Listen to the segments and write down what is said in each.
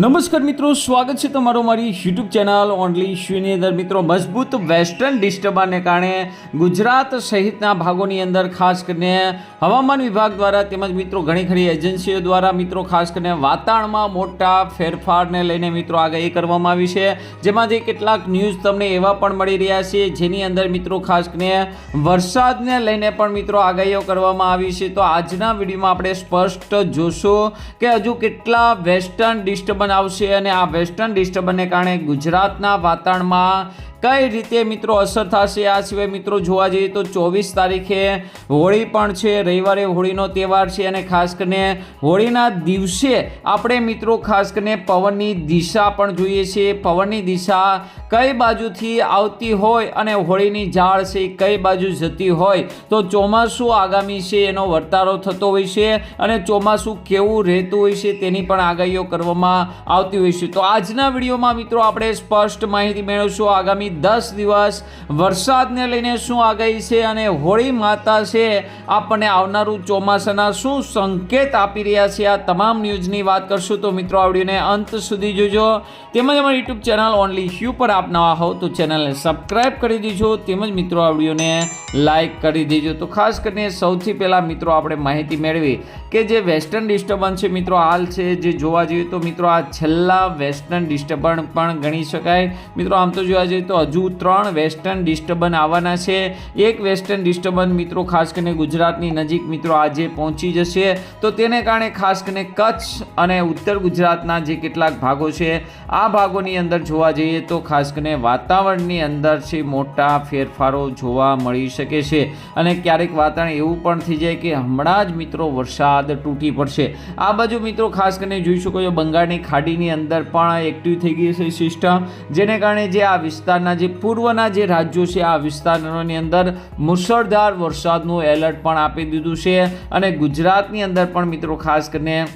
નમસ્કાર મિત્રો, સ્વાગત છે તમારો મારી યુટ્યુબ ચેનલ ઓનલી શ્યુની અંદર મિત્રો, મજબૂત વેસ્ટર્ન ડિસ્ટર્બને કારણે ગુજરાત સહિતના ભાગોની અંદર ખાસ કરીને હવામાન વિભાગ દ્વારા તેમજ મિત્રો ઘણી ખરી એજન્સીઓ દ્વારા મિત્રો ખાસ કરીને વાતાવરણમાં મોટા ફેરફારને લઈને મિત્રો આગાહી કરવામાં આવી છે. જેમાંથી કેટલાક ન્યૂઝ તમને એવા પણ મળી રહ્યા છે, જેની અંદર મિત્રો ખાસ કરીને વરસાદને લઈને પણ મિત્રો આગાહીઓ કરવામાં આવી છે. તો આજના વિડીયોમાં આપણે સ્પષ્ટ જોશું કે હજુ કેટલા વેસ્ટર્ન ડિસ્ટર્બન્સ આવશે અને આ વેસ્ટર્ન ડિસ્ટર્બન્સને કારણે ગુજરાતના વાતાવરણમાં કઈ રીતે મિત્રો અસર થશે? આ સિવાય મિત્રો જોવા જઈએ તો ચોવીસ તારીખે હોળી પણ છે. રવિવારે હોળીનો તહેવાર છે અને ખાસ કરીને હોળીના દિવસે આપણે મિત્રો ખાસ કરીને પવનની દિશા પણ જોઈએ છીએ. પવનની દિશા કઈ બાજુથી આવતી હોય અને હોળીની ઝાડ છે કઈ બાજુ જતી હોય તો ચોમાસું આગામી છે એનો વર્તારો થતો હોય છે અને ચોમાસું કેવું રહેતું હોય છે તેની પણ આગાહીઓ કરવામાં આવતી હોય છે. તો આજના વિડીયોમાં મિત્રો આપણે સ્પષ્ટ માહિતી મેળવશું. આગામી દસ દિવસ વરસાદને લઈને શું આગાહી છે અને હોળી માતા છે, આપણને આવનારું ચોમાસાના શું સંકેત આપી રહ્યા છે આ તમામ ન્યૂઝની વાત કરશું. તો મિત્રો આવડીને અંત સુધી જોજો. તેમજ અમારી યુટ્યુબ ચેનલ ઓનલી હ્યુ પર આપ નવા હોવ તો ચેનલને સબસ્ક્રાઇબ કરી દેજો. તેમજ મિત્રો, આ વિડીયોને લાઇક કરી દેજો. તો ખાસ કરીને સૌથી પહેલાં મિત્રો આપણે માહિતી મેળવી કે જે વેસ્ટર્ન ડિસ્ટર્બન્સ છે મિત્રો, હાલ છે જે જોવા જઈએ તો મિત્રો આ છેલ્લા વેસ્ટર્ન ડિસ્ટર્બન્સ પણ ગણી શકાય. મિત્રો, આમ તો જોવા જઈએ તો હજુ ત્રણ વેસ્ટર્ન ડિસ્ટર્બન્સ આવવાના છે. એક વેસ્ટર્ન ડિસ્ટર્બન્સ મિત્રો ખાસ કરીને ગુજરાતની નજીક મિત્રો આજે પહોંચી જશે. તો તેને કારણે ખાસ કરીને કચ્છ અને ઉત્તર ગુજરાતના જે કેટલાક ભાગો છે, આ ભાગોની અંદર જોવા જઈએ તો ખાસ કરીને વાતાવરણની અંદર છે મોટા ફેરફારો જોવા મળી શકે છે. અને ક્યારેક વાતાવરણ એવું પણ થઈ જાય કે હમણાં જ મિત્રો વરસાદ તૂટી પડશે. આ બાજુ મિત્રો ખાસ કરીને જોઈ શકો છો, બંગાળની ખાડીની અંદર પણ એક્ટિવ થઈ ગઈ છે સિસ્ટમ, જેને કારણે જે આ વિસ્તારના જે પૂર્વના જે રાજ્યો છે, આ વિસ્તારોની અંદર મુશળધાર વરસાદનું એલર્ટ પણ આપી દીધું છે. અને ગુજરાતની અંદર પણ મિત્રો ખાસ કરીને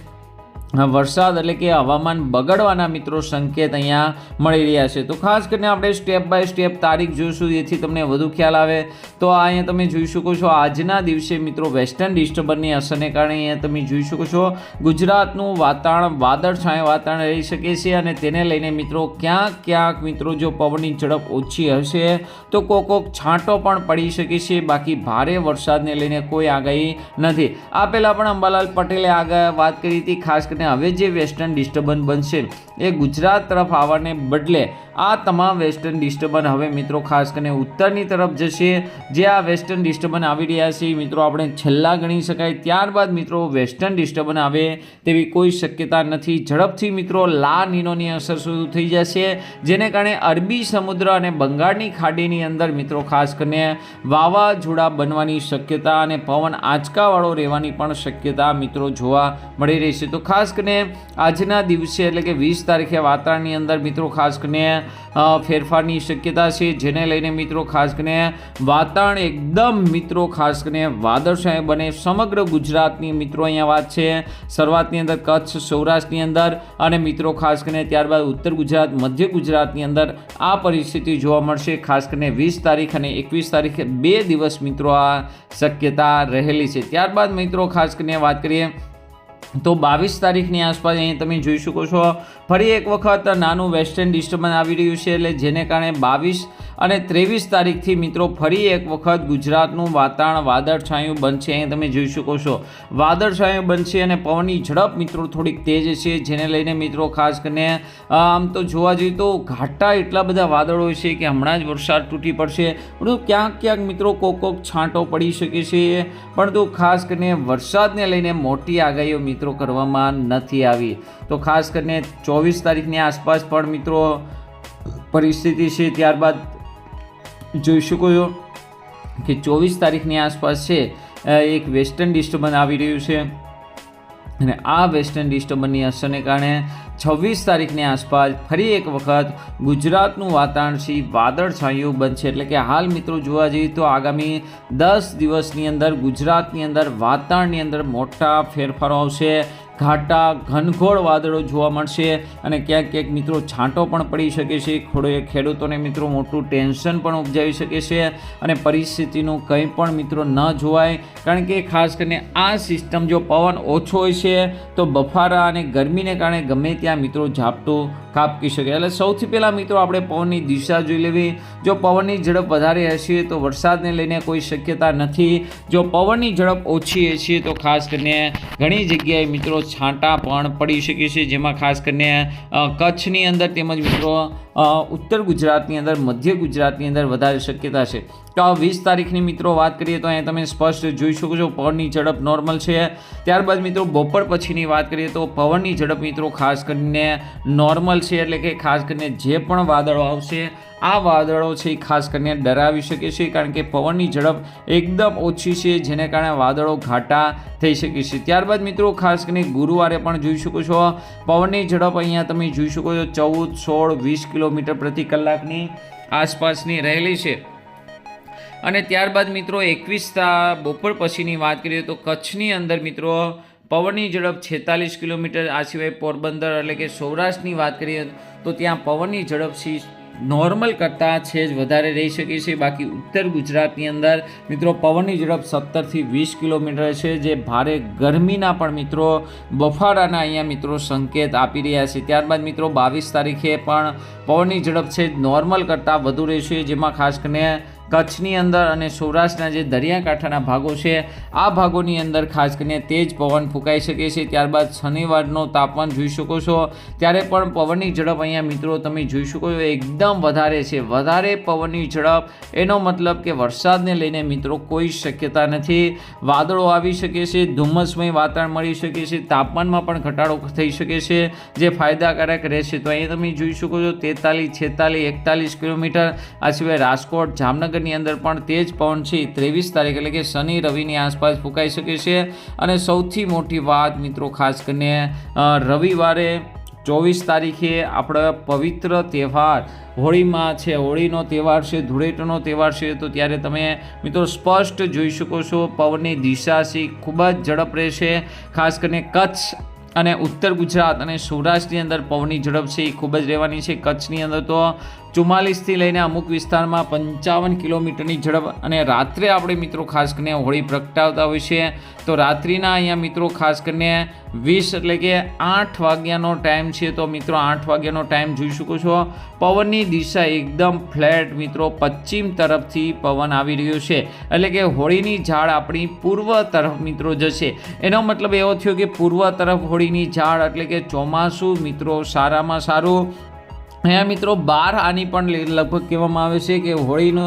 વરસાદ એટલે કે હવામાન બગડવાના મિત્રો સંકેત અહીંયા મળી રહ્યા છે. તો ખાસ કરીને આપણે સ્ટેપ બાય સ્ટેપ તારીખ જોઈશું, જેથી તમને વધુ ખ્યાલ આવે. તો આ અહીંયા તમે જોઈ શકો છો, આજના દિવસે મિત્રો વેસ્ટર્ન ડિસ્ટર્બન્સની અસરને કારણે અહીંયા તમે જોઈ શકો છો, ગુજરાતનું વાતાવરણ વાદળછાયા વાતાવરણ રહી શકે છે અને તેને લઈને મિત્રો ક્યાંક ક્યાંક મિત્રો જો પવનની ઝડપ ઓછી હશે, તો કોક કોક છાંટો પણ પડી શકે છે. બાકી ભારે વરસાદને લઈને કોઈ આગાહી નથી. આ પહેલાં પણ અંબાલાલ પટેલે આગળ વાત કરી હતી, ખાસ કરીને હવે જે વેસ્ટર્ન ડિસ્ટર્બન્સ બનશે એ ગુજરાત તરફ આવવાને બદલે આ તમામ વેસ્ટર્ન ડિસ્ટર્બન્સ હવે મિત્રો ખાસ કરીને ઉત્તરની તરફ જશે. જે આ વેસ્ટર્ન ડિસ્ટર્બન આવી રહ્યા છે મિત્રો આપણે છેલ્લા ગણી શકાય. ત્યારબાદ મિત્રો વેસ્ટર્ન ડિસ્ટર્બન આવે તેવી કોઈ શક્યતા નથી. ઝડપથી મિત્રો લા નીનોની અસર શરૂ થઈ જશે, જેને કારણે અરબી સમુદ્ર અને બંગાળની ખાડીની અંદર મિત્રો ખાસ કરીને વાવાઝોડા બનવાની શક્યતા અને પવન આંચકાવાળો રહેવાની પણ શક્યતા મિત્રો જોવા મળી રહી છે. તો ખાસ કરીને આજના દિવસે એટલે કે વીસ તારીખે વાતાવરણની અંદર મિત્રો ખાસ કરીને ફેરફારની શક્યતા છે, જેને લઈને મિત્રો ખાસ કરીને વાતાવરણ એકદમ મિત્રો ખાસ કરીને વાદળછાયું બને સમગ્ર ગુજરાતની મિત્રો અહીંયા વાત છે. શરૂઆતની અંદર કચ્છ, સૌરાષ્ટ્રની અંદર અને મિત્રો ખાસ કરીને ત્યારબાદ ઉત્તર ગુજરાત, મધ્ય ગુજરાતની અંદર આ પરિસ્થિતિ જોવા મળશે. ખાસ કરીને વીસ તારીખ અને એકવીસ તારીખે બે દિવસ મિત્રો આ શક્યતા રહેલી છે. ત્યારબાદ મિત્રો ખાસ કરીને વાત કરીએ તો બાવીસ તારીખની આસપાસ અહીં તમે જોઈ શકો છો. ફરી એક વખત નાનું વેસ્ટર્ન ડિસ્ટર્બન્સ આવી રહ્યું છે, એટલે જેને કારણે બાવીસ અને ત્રેવીસ તારીખથી મિત્રો ફરી એક વખત ગુજરાતનું વાતાવરણ વાદળછાયું બનશે. અહીં તમે જોઈ શકો છો, વાદળછાયું બનશે અને પવનની ઝડપ મિત્રો થોડીક તેજ છે, જેને લઈને મિત્રો ખાસ કરીને આમ તો જોવા જઈએ તો ઘાટા એટલા બધા વાદળો છે કે હમણાં જ વરસાદ તૂટી પડશે. પરંતુ ક્યાંક ક્યાંક મિત્રો કોક કોક છાંટો પડી શકે છે. પરંતુ ખાસ કરીને વરસાદને લઈને મોટી આગાહીઓ મિત્રો કરવામાં નથી આવી. તો ખાસ કરીને ચોવીસ તારીખની આસપાસ પણ મિત્રો પરિસ્થિતિ છે, ત્યારબાદ જોઈ શકો છો કે ચોવીસ તારીખની આસપાસ છે એક વેસ્ટર્ન ડિસ્ટર્બન્સ આવી રહ્યું છે. અને આ વેસ્ટર્ન ડિસ્ટર્બન્સની અસરને કારણે છવ્વીસ તારીખની આસપાસ ફરી એક વખત ગુજરાતનું વાતાવરણ છે વાદળછાયું બનશે. એટલે કે હાલ મિત્રો જોવા જઈએ તો આગામી દસ દિવસની અંદર ગુજરાતની અંદર વાતાવરણની અંદર મોટા ફેરફારો આવશે. ઘાટા ઘનઘોર વાદળો જોવા મળશે અને ક્યાંક ક્યાંક મિત્રો છાંટો પણ પડી શકે છે. ખોડે ખેડૂતોને મિત્રો મોટું ટેન્શન પણ ઉપજાવી શકે છે અને પરિસ્થિતિનું કંઈ પણ મિત્રો ન જોવાય. કારણ કે ખાસ કરીને આ સિસ્ટમ જો પવન ઓછો હોય છે, તો બફારા અને ગરમીને કારણે ગમે ત્યાં મિત્રો ઝાપટું કાપકી શકે. એટલે સૌથી પહેલાં મિત્રો આપણે પવનની દિશા જોઈ લેવી. જો પવનની ઝડપ વધારે હશે તો વરસાદને લઈને કોઈ શક્યતા નથી. જો પવનની ઝડપ ઓછી હશે તો ખાસ કરીને ઘણી જગ્યાએ મિત્રો છાંટા પણ પડી શકે છે. જેમાં ખાસ કરીને કચ્છની અંદર તેમજ મિત્રો ઉત્તર ગુજરાતની અંદર, મધ્ય ગુજરાતની અંદર વધારે શક્યતા છે. તો આ વીસ તારીખની મિત્રો વાત કરીએ તો અહીંયા તમે સ્પષ્ટ જોઈ શકો છો, પવનની ઝડપ નોર્મલ છે. ત્યારબાદ મિત્રો બપોર પછીની વાત કરીએ તો પવનની ઝડપ મિત્રો ખાસ કરીને નોર્મલ છે, એટલે કે ખાસ કરીને જે પણ વાદળો આવશે, આ વાદળો છે એ ખાસ કરીને ડરાવી શકે છે, કારણ કે પવનની ઝડપ એકદમ ઓછી છે, જેને કારણે વાદળો ઘાટા થઈ શકે છે. ત્યારબાદ મિત્રો ખાસ કરીને ગુરુવારે પણ જોઈ શકો છો, પવનની ઝડપ અહીંયા તમે જોઈ શકો છો, ચૌદ, સોળ, વીસ કિલોમીટર પ્રતિ કલાકની આસપાસની રહેલી છે. અને ત્યારબાદ મિત્રો એકવીસ બપોર પછીની વાત કરીએ તો કચ્છની અંદર મિત્રો પવનની ઝડપ છેતાલીસ કિલોમીટર આ સિવાય પોરબંદર એટલે કે સૌરાષ્ટ્રની વાત કરીએ તો ત્યાં પવનની ઝડપ નોર્મલ કરતાં છે જ વધારે રહી શકે છે. બાકી ઉત્તર ગુજરાતની અંદર મિત્રો પવનની ઝડપ સત્તરથી વીસ કિલોમીટર છે. જે ભારે ગરમીના પણ મિત્રો બફારાના અહીંયા મિત્રો સંકેત આપી રહ્યા છે. ત્યારબાદ મિત્રો બાવીસ તારીખે પણ પવનની ઝડપ છે નોર્મલ કરતાં વધુ રહેશે, જેમાં ખાસ કરીને કચ્છની અંદર અને સૌરાષ્ટ્રના જે દરિયાકાંઠાના ભાગો છે, આ ભાગોની અંદર ખાસ કરીને તેજ પવન ફૂંકાઈ શકે છે. ત્યારબાદ શનિવારનો તાપમાન જોઈ શકો છો. ત્યારે પણ પવનની ઝડપ અહીંયા મિત્રો તમે જોઈ શકો છો, એકદમ વધારે છે. વધારે પવનની ઝડપ એનો મતલબ કે વરસાદને લઈને મિત્રો કોઈ શક્યતા નથી. વાદળો આવી શકે છે, ધુમ્મસમય વાતાવરણ મળી શકે છે, તાપમાનમાં પણ ઘટાડો થઈ શકે છે, જે ફાયદાકારક રહેશે. તો અહીં તમે જોઈ શકો છો, તેતાલીસ છેતાલીસ એકતાલીસ કિલોમીટર. આ સિવાય રાજકોટ જામનગરની અંદર પણ તેજ પવન છે. ત્રેવીસ તારીખ એટલે કે શનિ રવિની આસપાસ ફૂંકાઈ શકે છે. અને સૌથી મોટી વાત મિત્રો ખાસ કરીને રવિવારે ચોવીસ તારીખે આપણો પવિત્ર તહેવાર, હોળીમાં છે. હોળીનો તહેવાર છે, ધૂળેટનો તહેવાર છે. તો ત્યારે તમે મિત્રો સ્પષ્ટ જોઈ શકો છો, પવનની દિશા છે, ખૂબ જ ઝડપ રહેશે. ખાસ કરીને કચ્છ અને ઉત્તર ગુજરાત અને સૌરાષ્ટ્રની અંદર પવનની ઝડપ છે, એ ખૂબ જ રહેવાની છે. કચ્છની અંદર તો ચુમ્માલીસથી લઈને અમુક વિસ્તારમાં પંચાવન કિલોમીટરની ઝડપ અને રાત્રે આપણે મિત્રો ખાસ કરીને હોળી પ્રગટાવતા હોય છે. તો રાત્રિના અહીંયા મિત્રો ખાસ કરીને વીસ એટલે કે આઠ વાગ્યાનો ટાઈમ છે. તો મિત્રો આઠ વાગ્યાનો ટાઈમ જોઈ શકો છો. પવનની દિશા એકદમ ફ્લેટ મિત્રો પશ્ચિમ તરફથી પવન આવી રહ્યો છે. એટલે કે હોળીની ઝાડ આપણી પૂર્વ તરફ મિત્રો જશે. એનો મતલબ એવો થયો કે પૂર્વ તરફ હોળીની ઝાડ એટલે કે ચોમાસું મિત્રો સારામાં સારું. અહીંયા મિત્રો બાર આની પણ લગભગ કહેવામાં આવે છે કે હોળીનો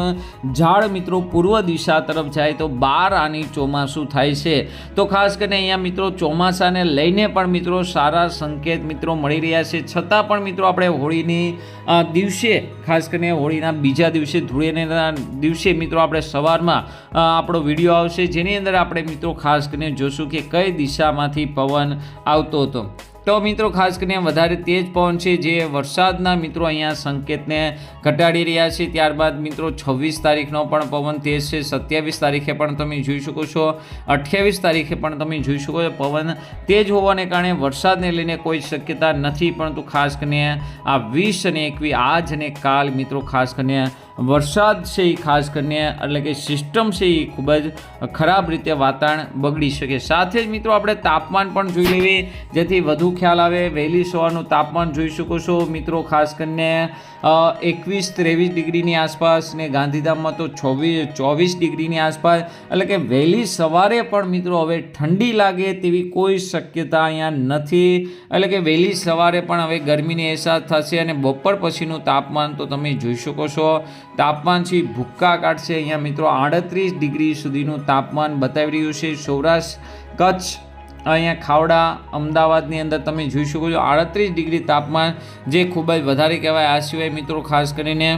ઝાડ મિત્રો પૂર્વ દિશા તરફ જાય તો બાર આની ચોમાસું થાય છે. તો ખાસ કરીને અહીંયા મિત્રો ચોમાસાને લઈને પણ મિત્રો સારા સંકેત મિત્રો મળી રહ્યા છે. છતાં પણ મિત્રો આપણે હોળીની દિવસે, ખાસ કરીને હોળીના બીજા દિવસે ધૂળેટીના દિવસે મિત્રો આપણે સવારમાં આપણો વીડિયો આવશે. જેની અંદર આપણે મિત્રો ખાસ કરીને જોશું કે કઈ દિશામાંથી પવન આવતો હતો. તો મિત્રો, ખાસ કરીને વધારે તેજ પવન છે જે વરસાદના મિત્રો અહીંયા સંકેતને ઘટાડી રહ્યા છે. ત્યારબાદ મિત્રો, છવ્વીસ તારીખનો પણ પવન તેજ છે. સત્યાવીસ તારીખે પણ તમે જોઈ શકો છો. અઠ્યાવીસ તારીખે પણ તમે જોઈ શકો છો પવન તેજ હોવાને કારણે વરસાદને લઈને કોઈ શક્યતા નથી. પરંતુ ખાસ કરીને આ વીસ અને એકવીસ, આજ અને કાલ મિત્રો, ખાસ કરીને વરસાદ છે એ ખાસ કરીને, એટલે કે સિસ્ટમ છે એ ખૂબ જ ખરાબ રીતે વાતાવરણ બગડી શકે. સાથે જ મિત્રો આપણે તાપમાન પણ જોઈ લેવી, જેથી વધુ ખ્યાલ આવે. વહેલી સવારનું તાપમાન જોઈ શકો છો. મિત્રો, ખાસ કરીને એકવીસ ત્રેવીસ ડિગ્રીની આસપાસ ને ગાંધીધામમાં તો છવ્વીસ, ચોવીસ ડિગ્રીની આસપાસ. એટલે કે વહેલી સવારે પણ મિત્રો હવે ઠંડી લાગે તેવી કોઈ શક્યતા અહીંયા નથી. એટલે કે વહેલી સવારે પણ હવે ગરમીની અહેસાસ થશે અને બપોર પછીનું તાપમાન તો તમે જોઈ શકો છો. તાપમાન છે ભૂક્કા કાઢશે. અહીંયા મિત્રો આડત્રીસ ડિગ્રી સુધીનું તાપમાન બતાવી રહ્યું છે. સૌરાષ્ટ્ર, કચ્છ, અહીંયા ખાવડા, અમદાવાદની અંદર તમે જોઈ શકો છો આડત્રીસ ડિગ્રી તાપમાન જે ખૂબ જ વધારે કહેવાય. આ સિવાય મિત્રો ખાસ કરીને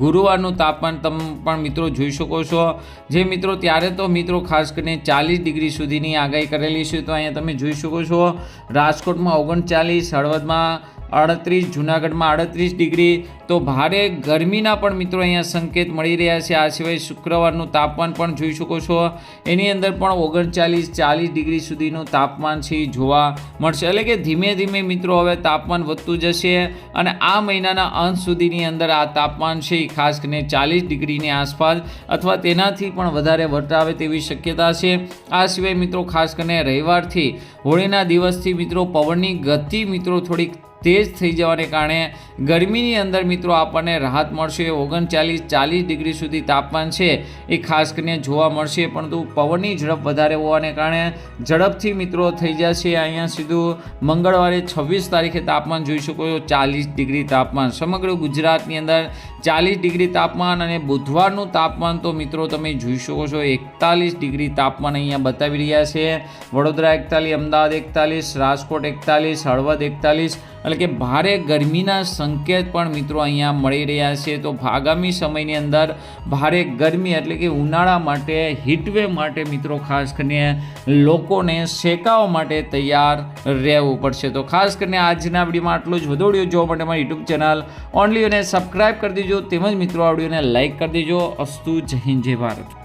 ગુરુવારનું તાપમાન તમે પણ મિત્રો જોઈ શકો છો. જે મિત્રો ત્યારે તો મિત્રો ખાસ કરીને ચાલીસ ડિગ્રી સુધીની આગાહી કરેલી છે. તો અહીંયા તમે જોઈ શકો છો રાજકોટમાં ઓગણચાલીસ, હળવદમાં અડત્રીસ જુનાગઢમાં અડત્રીસ ડિગ્રી. તો ભારે ગરમીના પણ મિત્રો અહીંયા સંકેત મળી રહ્યા છે. આ સિવાય શુક્રવારનું તાપમાન પણ જોઈ શકો છો. એની અંદર પણ ઓગણચાલીસ, ચાલીસ ડિગ્રી સુધીનું તાપમાન છે જોવા મળશે. એટલે કે ધીમે ધીમે મિત્રો હવે તાપમાન વધતું જશે અને આ મહિનાના અંત સુધીની અંદર આ તાપમાન છે ખાસ કરીને ચાલીસ ડિગ્રીની આસપાસ અથવા તેનાથી પણ વધારે વર્તાવે તેવી શક્યતા છે. આ સિવાય મિત્રો ખાસ કરીને રવિવારથી હોળીના દિવસથી મિત્રો પવનની ગતિ મિત્રો થોડીક તેજ થઈ જવાને કારણે ગરમીની અંદર મિત્રો આપણને રાહત મળશે. ઓગણચાલીસ, ચાલીસ ડિગ્રી સુધી તાપમાન છે. એ ખાસ કરીને જોવા મળશે, પરંતુ પવનની ઝડપ વધારે હોવાને કારણે ઝડપથી મિત્રો થઈ જશે. અહીંયા સીધું મંગળવારે છવ્વીસ તારીખે તાપમાન જોઈ શકો છો. ચાલીસ ડિગ્રી તાપમાન. સમગ્ર ગુજરાતની અંદર ચાલીસ ડિગ્રી તાપમાન અને બુધવારનું તાપમાન તો મિત્રો તમે જોઈ શકો છો. એકતાલીસ ડિગ્રી તાપમાન અહીંયા બતાવી રહ્યા છે. વડોદરા એકતાલીસ, અમદાવાદ એકતાલીસ, રાજકોટ એકતાલીસ, હળવદ એકતાલીસ એટલે કે ભારે ગરમીના સંકેત પણ મિત્રો અહીંયા મળી રહ્યા છે. તો આગામી સમયની અંદર ભારે ગરમી એટલે કે ઉનાળા માટે હીટવેવ માટે મિત્રો ખાસ કરીને લોકોને શેકાવા માટે તૈયાર રહેવું પડશે. તો ખાસ કરીને આજના વિડીયોમાં આટલું જ. વધુ વીડિયો જોવા માટે મારી યુટ્યુબ ચેનલ ઓનલી અને સબસ્ક્રાઈબ કરી દેજો. તેમજ મિત્રો આ વિડીયોને લાઇક કરી દેજો. અસ્તુ જય હિન્દ, જય ભારત.